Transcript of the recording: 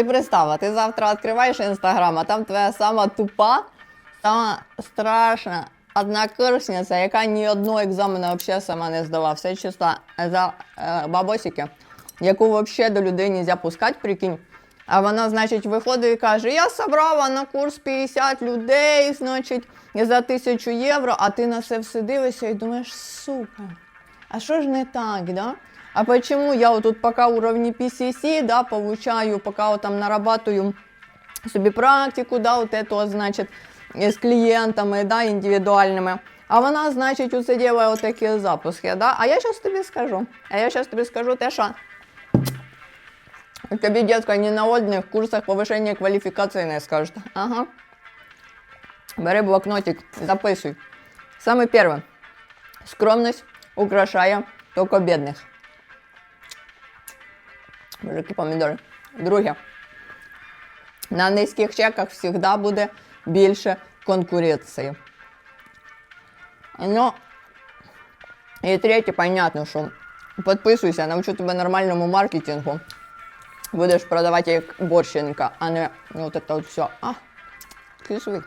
Ти представила, ти завтра відкриваєш інстаграм, а там твоя сама тупа, сама страшна однокурсниця, яка ні одного екзамену взагалі сама не здала. Все чисто за е, бабосики, яку взагалі до людей не можна пускати, прикинь. А вона, значить, виходить і каже: Я собрала на курс 50 людей, значить, за тисячу євро, а ти на це все дивишся і думаєш, сука, а що ж не так, да? А почему я вот тут пока уровни PCC, да, получаю, пока вот там нарабатываю собі практику, да, вот эту, вот, значить, з клієнтами, да, індивідуальними. А вона, значить, усе ділає отакі запуски, да? А я зараз тобі скажу. А я зараз тобі скажу те, що тобі, дітка, ні на одних курсах повищення кваліфікації не скажуть. Ага. Бери блокнотик, записуй. Саме перше. Скромність Украшає тільки бідних. Мужики помідори. Друге. На низьких чеках завжди буде більше конкуренції. Ну, і третє, понятно, що підписуйся, навчу тебе нормальному маркетингу. Будеш продавати як борщенка, а не вот это вот все. А, кисуй.